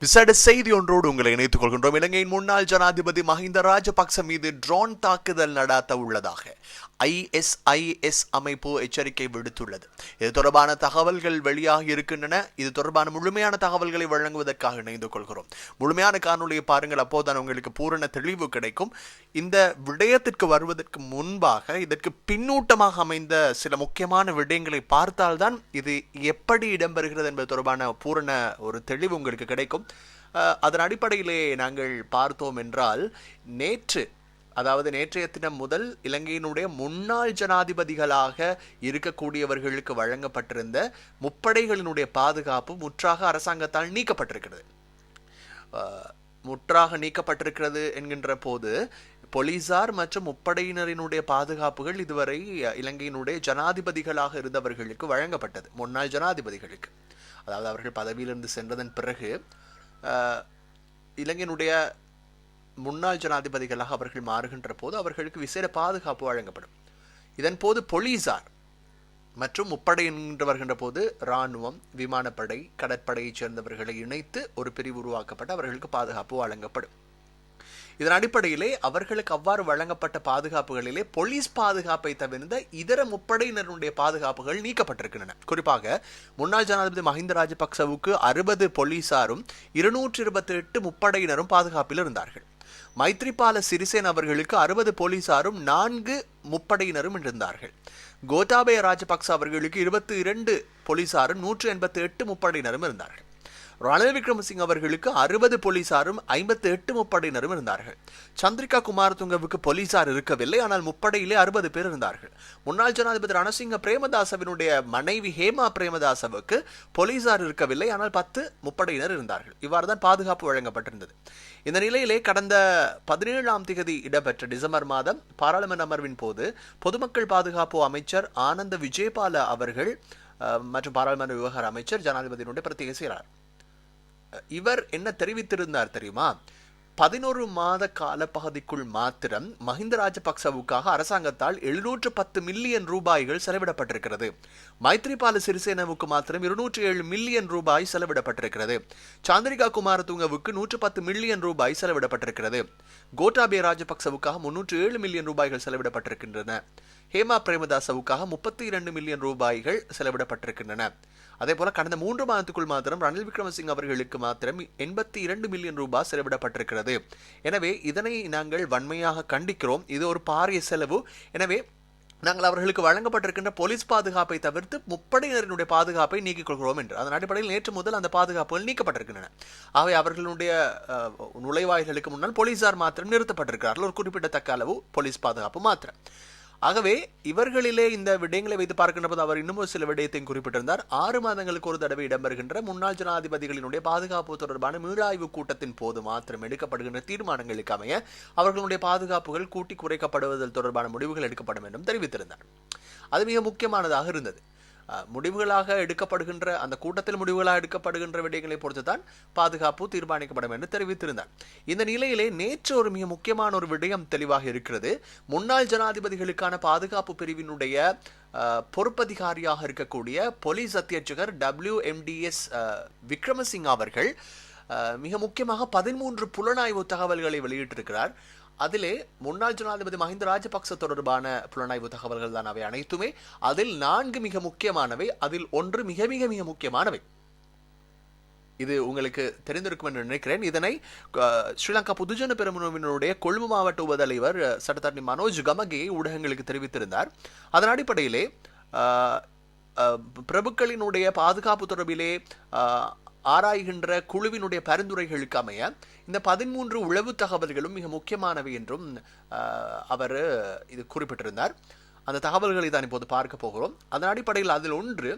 விசேட செய்தி ஒன்றோடு உங்களை இணைத்துக் கொள்கின்றோம். இலங்கையின் முன்னாள் ஜனாதிபதி மஹிந்த ராஜபக்ச மீது ட்ரோன் தாக்குதல் நடாத்த உள்ளதாக ஐஎஸ்ஐஎஸ் அமைப்பு எச்சரிக்கை விடுத்துள்ளது. இது தொடர்பான தகவல்கள் வெளியாகி இருக்கின்றன. இது தொடர்பான முழுமையான தகவல்களை வழங்குவதற்காக இணைந்து கொள்கிறோம். முழுமையான காணொலியை பாருங்கள். அப்போதான் உங்களுக்கு பூரண தெளிவு கிடைக்கும். இந்த விடயத்திற்கு வருவதற்கு முன்பாக இதற்கு பின்னூட்டமாக அமைந்த சில முக்கியமான விடயங்களை பார்த்தால்தான் இது எப்படி இடம்பெறுகிறது என்பது தொடர்பான பூரண ஒரு தெளிவு உங்களுக்கு கிடைக்கும். அதன் அடிப்படையிலே நாங்கள் பார்த்தோம் என்றால் நேற்று அதாவது நேற்றைய தினம் முதல் இலங்கையினுடைய முன்னாள் ஜனாதிபதிகளாக இருக்கக்கூடியவர்களுக்கு வழங்கப்பட்டிருந்த முப்படைகளினுடைய பாதுகாப்பு முற்றாக அரசாங்கத்தால் நீக்கப்பட்டிருக்கிறது. முற்றாக நீக்கப்பட்டிருக்கிறது என்கின்ற போது போலீசார் மற்றும் முப்படையினரினுடைய பாதுகாப்புகள் இதுவரை இலங்கையினுடைய ஜனாதிபதிகளாக இருந்தவர்களுக்கு வழங்கப்பட்டது முன்னாள் ஜனாதிபதிகளுக்கு. அதாவது அவர்கள் பதவியிலிருந்து சென்றதன் பிறகு இலங்கையினுடைய முன்னாள் ஜனாதிபதிகளாக அவர்கள் மாறுகின்ற போது அவர்களுக்கு விசேட பாதுகாப்பு வழங்கப்படும். இதன் போது போலீசார் மற்றும் முப்படை என்று வருகின்ற போது இராணுவம் விமானப்படை கடற்படையைச் சேர்ந்தவர்களை இணைத்து ஒரு பிரிவு உருவாக்கப்பட்டு அவர்களுக்கு பாதுகாப்பு வழங்கப்படும். இதன் அடிப்படையிலே அவர்களுக்கு அவ்வாறு வழங்கப்பட்ட பாதுகாப்புகளிலே போலீஸ் பாதுகாப்பை தவிர்ந்த இதர முப்படையினருடைய பாதுகாப்புகள் நீக்கப்பட்டிருக்கின்றன. குறிப்பாக முன்னாள் ஜனாதிபதி மஹிந்த ராஜபக்சவுக்கு அறுபது போலீசாரும் இருநூற்றி இருபத்தி எட்டு முப்படையினரும் பாதுகாப்பில் இருந்தார்கள். மைத்ரிபால சிறிசேன அவர்களுக்கு அறுபது போலீசாரும் நான்கு முப்படையினரும் இருந்தார்கள். கோட்டாபய ராஜபக்ச அவர்களுக்கு இருபத்தி இரண்டு போலீசாரும் நூற்று எண்பத்தி எட்டு முப்படையினரும் இருந்தார்கள். ரணில் விக்ரமசிங் அவர்களுக்கு அறுபது போலீசாரும் ஐம்பத்தி எட்டு முப்படையினரும் இருந்தார்கள். சந்திரிகா குமாரதுங்கவுக்கு போலீசார் இருக்கவில்லை ஆனால் முப்படையிலே அறுபது பேர் இருந்தார்கள். முன்னாள் ஜனாதிபதி ரணசிங்க பிரேமதாசவினுடைய மனைவி ஹேமா பிரேமதாசவுக்கு போலீசார் இருக்கவில்லை ஆனால் பத்து முப்படையினர் இருந்தார்கள். இவ்வாறு தான் பாதுகாப்பு வழங்கப்பட்டிருந்தது. இந்த நிலையிலே கடந்த பதினேழாம் திகதி இடம்பெற்ற டிசம்பர் மாதம் பாராளுமன்ற அமர்வின் போது பொதுமக்கள் பாதுகாப்பு அமைச்சர் ஆனந்த விஜயபால அவர்கள் மற்றும் பாராளுமன்ற விவகார அமைச்சர் ஜனாதிபதியினுடைய பிரத்யேக செயலாளர். இவர் என்ன தெரிவித்திருந்தார் தெரியுமா? பதினோரு மாத கால பகுதிக்குள் மாத்திரம் மஹிந்த ராஜபக்சவுக்காக அரசாங்கத்தால் எழுநூற்று பத்து மில்லியன் ரூபாய்கள் செலவிடப்பட்டிருக்கிறது. மைத்ரிபால சிறிசேனவுக்கு மாத்திரம் இருநூற்றி ஏழு மில்லியன் ரூபாய் செலவிடப்பட்டிருக்கிறது. சாந்திரிகா குமாரதுங்கவுக்கு நூற்று பத்து மில்லியன் ரூபாய் செலவிடப்பட்டிருக்கிறது. கோட்டாபே ராஜபக்சவுக்காக முன்னூற்று ஏழு மில்லியன் ரூபாய்கள் செலவிடப்பட்டிருக்கின்றன. ஹேமா பிரேமதாசவுக்காக முப்பத்தி இரண்டு மில்லியன் ரூபாய்கள் செலவிடப்பட்டிருக்கின்றன. அதே போல கடந்த மூன்று மாதத்துக்குள் மாத்திரம் ரணில் விக்ரமசிங் அவர்களுக்கு மாத்திரம் எண்பத்தி இரண்டு மில்லியன் ரூபாய் செலவிடப்பட்டிருக்கிறது. எனவே இதனை நாங்கள் வன்மையாக கண்டிக்கிறோம். இது ஒரு பாரிய செலவு. எனவே நாங்கள் அவர்களுக்கு வழங்கப்பட்டிருக்கின்ற போலீஸ் பாதுகாப்பை தவிர்த்து முப்படையினரினுடைய பாதுகாப்பை நீக்கிக் கொள்கிறோம் என்று. அதன் அடிப்படையில் நேற்று முதல் அந்த பாதுகாப்புகள் நீக்கப்பட்டிருக்கின்றன. ஆகவே அவர்களுடைய நுழைவாயில்களுக்கு முன்னால் போலீசார் மாத்திரம் நிறுத்தப்பட்டிருக்கிறார்கள். ஒரு குறிப்பிடத்தக்க அளவு போலீஸ் பாதுகாப்பு மாத்திரம். ஆகவே இவர்களிலே இந்த விடயங்களை வைத்து பார்க்கின்ற போது அவர் இன்னும் சில விடயத்தையும் குறிப்பிட்டிருந்தார். ஆறு மாதங்களுக்கு ஒரு தடவை இடம்பெறுகின்ற முன்னாள் ஜனாதிபதிகளினுடைய பாதுகாப்பு தொடர்பான மீளாய்வு கூட்டத்தின் போது மாத்திரம் எடுக்கப்படுகின்ற தீர்மானங்களுக்கு அமைய அவர்களுடைய பாதுகாப்புகள் கூட்டி குறைக்கப்படுவதில் தொடர்பான முடிவுகள் எடுக்கப்படும் என்றும் தெரிவித்திருந்தார். அது மிக முக்கியமானதாக இருந்தது. முடிவுகளாக எடுக்கப்படுகின்ற அந்த கூட்டத்தில் முடிவுகளாக எடுக்கப்படுகின்ற விடயங்களை பொறுத்துதான் பாதுகாப்பு தீர்மானிக்கப்படும் என்று தெரிவித்திருந்தார். இந்த நிலையிலே நேற்று ஒரு மிக முக்கியமான ஒரு விடயம் தெளிவாக இருக்கிறது. முன்னாள் ஜனாதிபதிகளுக்கான பாதுகாப்பு பிரிவினுடைய பொறுப்பதிகாரியாக இருக்கக்கூடிய போலீஸ் அத்தியட்சகர் டபிள்யூ எம்டிஎஸ் விக்ரமசிங் அவர்கள் மிக முக்கியமாக பதிமூன்று புலனாய்வு தகவல்களை வெளியிட்டிருக்கிறார். அதிலே முன்னாள் ஜனாதிபதி மஹிந்த ராஜபக்ச தொடர்பான புலனாய்வு தகவல்கள் தான் அவை அனைத்துமே. அதில் நான்கு மிக முக்கியமானவை அதில் ஒன்று மிக மிக மிக முக்கியமானவை. இது உங்களுக்கு தெரிந்திருக்கும் என்று நினைக்கிறேன். இதனை ஸ்ரீலங்கா பொதுஜன பெருமுனவினுடைய கொழும்பு மாவட்ட உபதலைவர் சட்டத்தரணி மனோஜ் கமகே ஊடகங்களுக்கு தெரிவித்திருந்தார். அதன் அடிப்படையிலே பிரபுக்களினுடைய பாதுகாப்பு தொடர்பிலே ஆராய்கின்ற குழுவினுடைய பரிந்துரைகளுக்கு அமைய இந்த பதிமூன்று உளவு தகவல்களும் மிக முக்கியமானவை என்றும் அவர் இது குறிப்பிட்டிருந்தார். அந்த தகவல்களை தான் இப்போது பார்க்க போகிறோம். அதன் அடிப்படையில் அதில் ஒன்று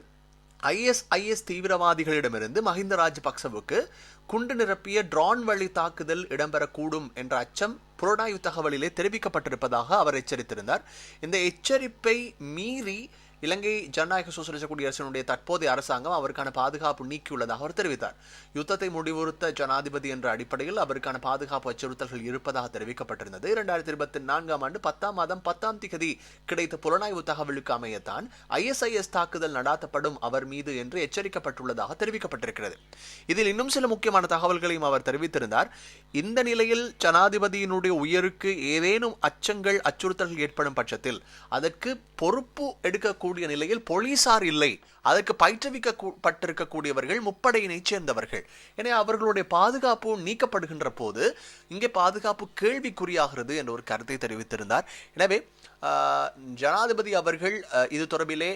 ஐஎஸ்ஐஎஸ் தீவிரவாதிகளிடமிருந்து மஹிந்த ராஜபக்சவுக்கு குண்டு நிரப்பிய ட்ரான் வழி தாக்குதல் இடம்பெறக்கூடும் என்ற அச்சம் புலனாய்வு தகவலிலே தெரிவிக்கப்பட்டிருப்பதாக அவர் எச்சரித்திருந்தார். இந்த எச்சரிப்பை மீறி இலங்கை ஜனநாயக சோசலிச குடியரசினுடைய தற்போதைய அரசாங்கம் அவருக்கான பாதுகாப்பு நீக்கியுள்ளதாக அவர் தெரிவித்தார். யுத்தத்தை முடிவுறுத்த ஜனாதிபதி என்ற அடிப்படையில் அவருக்கான பாதுகாப்பு அச்சுறுத்தல்கள் இருப்பதாக தெரிவிக்கப்பட்டிருந்தது. இரண்டாயிரத்தி இருபத்தி நான்காம் ஆண்டு பத்தாம் மாதம் பத்தாம் திகதி கிடைத்த புலனாய்வு தகவலுக்கு அமையத்தான் ஐஎஸ்ஐஎஸ் தாக்குதல் நடாத்தப்படும் அவர் மீது என்று எச்சரிக்கப்பட்டுள்ளதாக தெரிவிக்கப்பட்டிருக்கிறது. இதில் இன்னும் சில முக்கியமான தகவல்களையும் அவர் தெரிவித்திருந்தார். இந்த நிலையில் ஜனாதிபதியினுடைய உயருக்கு ஏதேனும் அச்சங்கள் அச்சுறுத்தல்கள் ஏற்படும் பட்சத்தில் அதற்கு பொறுப்பு எடுக்கக்கூடிய நிலையில் போலீசார் இல்லை. அதற்கு பயிற்றுவிக்கப்பட்டிருக்கக்கூடியவர்கள் முப்படையினைச் சேர்ந்தவர்கள். எனவே அவர்களுடைய பாதுகாப்பு நீக்கப்படுகின்ற போது இங்கே பாதுகாப்பு கேள்விக்குறியாகிறது என்ற ஒரு கருத்தை தெரிவித்திருந்தார். எனவே ஜனாதிபதி அவர்கள் இது தொடர்பிலே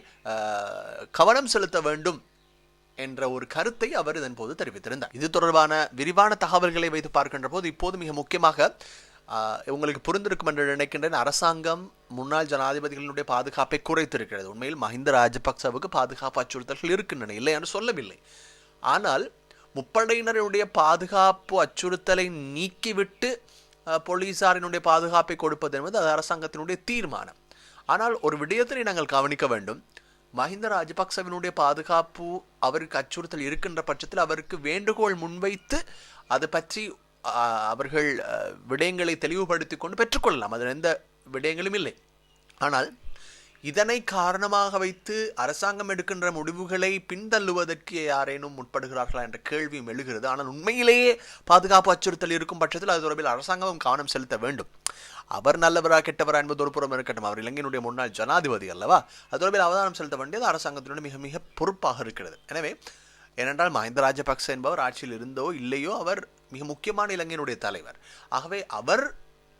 கவனம் செலுத்த வேண்டும் என்ற ஒரு கருத்தை அவர் இதன் போது தெரிவித்திருந்தார். இது தொடர்பான விரிவான தகவல்களை வைத்து பார்க்கின்ற போது இப்போது மிக முக்கியமாக உங்களுக்கு புரிந்திருக்கும் என்று நினைக்கின்றேன். அரசாங்கம் முன்னாள் ஜனாதிபதிகளினுடைய பாதுகாப்பை குறைத்திருக்கிறது. உண்மையில் மஹிந்த ராஜபக்சவுக்கு பாதுகாப்பு அச்சுறுத்தல்கள் இருக்கின்றன இல்லை என்று சொல்லவில்லை. ஆனால் முப்படையினருடைய பாதுகாப்பு அச்சுறுத்தலை நீக்கிவிட்டு போலீசாரினுடைய பாதுகாப்பை கொடுப்பது என்பது அது அரசாங்கத்தினுடைய தீர்மானம். ஆனால் ஒரு விடயத்தினை நாங்கள் கவனிக்க வேண்டும். மஹிந்த ராஜபக்சவினுடைய பாதுகாப்பு அவருக்கு அச்சுறுத்தல் இருக்கின்ற பட்சத்தில் அவருக்கு வேண்டுகோள் முன்வைத்து அது பற்றி அவர்கள் விடயங்களை தெளிவுபடுத்தி கொண்டு பெற்றுக்கொள்ளலாம். அதில் எந்த விடயங்களும் இல்லை. ஆனால் இதனை காரணமாக வைத்து அரசாங்கம் எடுக்கின்ற முடிவுகளை பின்தள்ளுவதற்கு யாரேனும் முற்படுகிறார்களா என்ற கேள்வியும் எழுகிறது. ஆனால் உண்மையிலேயே பாதுகாப்பு அச்சுறுத்தல் இருக்கும் பட்சத்தில் அது தொடர்பில் அரசாங்கமும் கவனம் செலுத்த வேண்டும். அவர் நல்லவரா கெட்டவரா என்பது ஒரு புறம் இருக்கட்டும். அவர் இலங்கையினுடைய முன்னாள் ஜனாதிபதி அல்லவா? அது தொடர்பில் அவதானம் செலுத்த வேண்டியது அரசாங்கத்தினுடைய மிக மிக பொறுப்பாக இருக்கிறது. எனவே ஏனென்றால் மஹிந்த ராஜபக்ச என்பவர் ஆட்சியில் இருந்தோ இல்லையோ அவர் மிக முக்கியமான இலங்கையினுடைய தலைவர். ஆகவே அவர்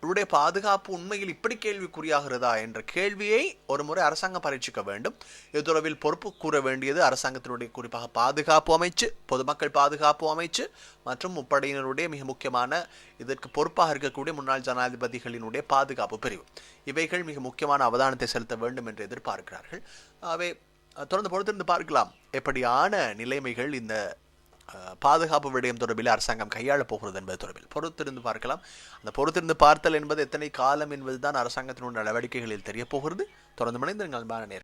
இவருடைய பாதுகாப்பு உண்மையில் இப்படி கேள்விக்குறியாகிறதா என்ற கேள்வியை ஒரு முறை அரசாங்கம் பரீட்சிக்க வேண்டும். இது பொறுப்பு கூற வேண்டியது அரசாங்கத்தினுடைய குறிப்பாக பாதுகாப்பு அமைச்சு பொதுமக்கள் பாதுகாப்பு அமைச்சு மற்றும் முப்படையினருடைய மிக முக்கியமான இதற்கு பொறுப்பாக இருக்கக்கூடிய முன்னாள் ஜனாதிபதிகளினுடைய பாதுகாப்பு பிரிவு. இவைகள் மிக முக்கியமான அவதானத்தை செலுத்த வேண்டும் என்று எதிர்பார்க்கிறார்கள். அவை தொடர்ந்து பொறுத்திருந்து பார்க்கலாம். எப்படியான நிலைமைகள் இந்த பாதுகாப்பு விடயம் தொடர்பில் அரசாங்கம் கையாளப் போகிறது என்பது தொடர்பில் பொறுத்திருந்து பார்க்கலாம். அந்த பொறுத்திருந்து பார்த்தல் என்பது எத்தனை காலம் என்பதுதான் அரசாங்கத்தினுடைய நடவடிக்கைகளில் தெரிய போகிறது. தொடர்ந்து நண்பான நேரம்